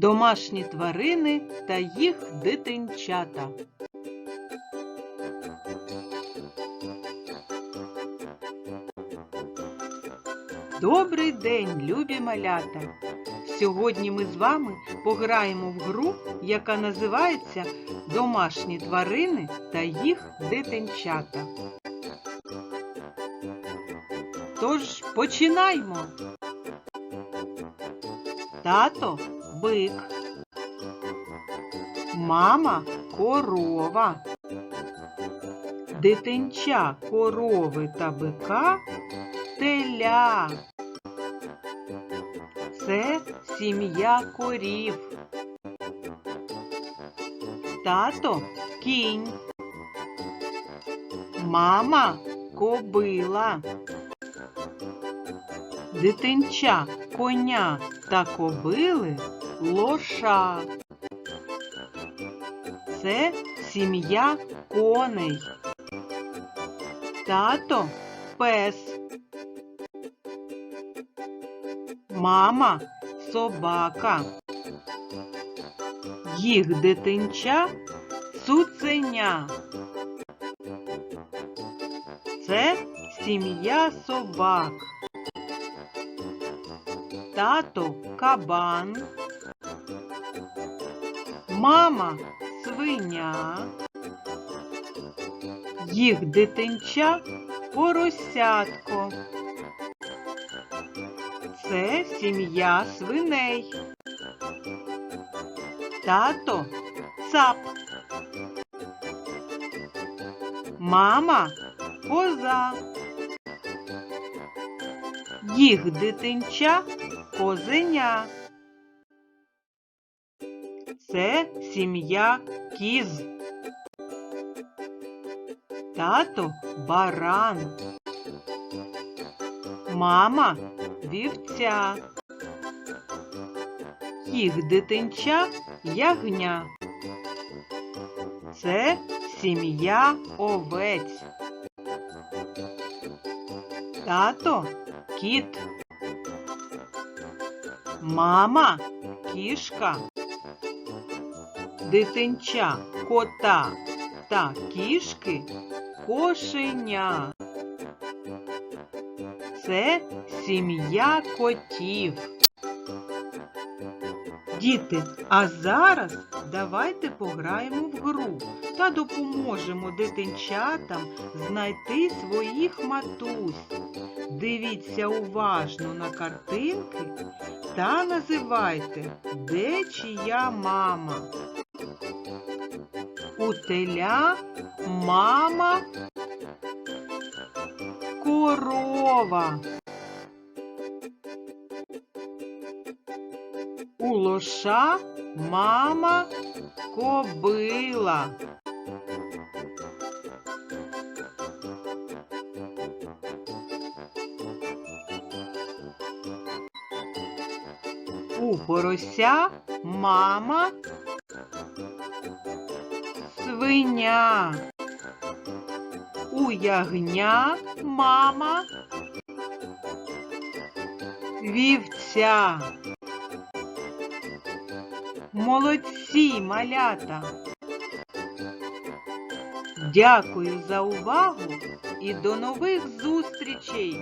Домашні тварини та їх дитинчата. Добрий день, любі малята! Сьогодні ми з вами пограємо в гру, яка називається Домашні тварини та їх дитинчата. Тож починаймо. Тато бик. Мама корова. Дитинча корови та бика теля. Це сім'я корів. Тато кінь. Мама кобила. Дитинча коня та кобили лоша. Це сім'я коней. Тато пес. Мама собака. Їх дитинча цуценя. Це сім'я собак. Тато кабан. Мама свиня. Їх дитинча поросятко. Це сім'я свиней. Тато цап. Мама коза. Їх дитинча козеня. Це сім'я кіз. Тато баран. Мама вівця. Їх дитинча ягня. Це сім'я овець. Тато кіт. Мама кішка. Дитинча кота та кішки кошеня. Це сім'я котів. Діти, а зараз давайте пограємо в гру та допоможемо дитинчатам знайти своїх матусь. Дивіться уважно на картинки та називайте, де чия мама. У теля мама корова. У лоша мама кобила. У порося мама свиня. У ягня мама вівця. Молодці, малята. Дякую за увагу і до нових зустрічей!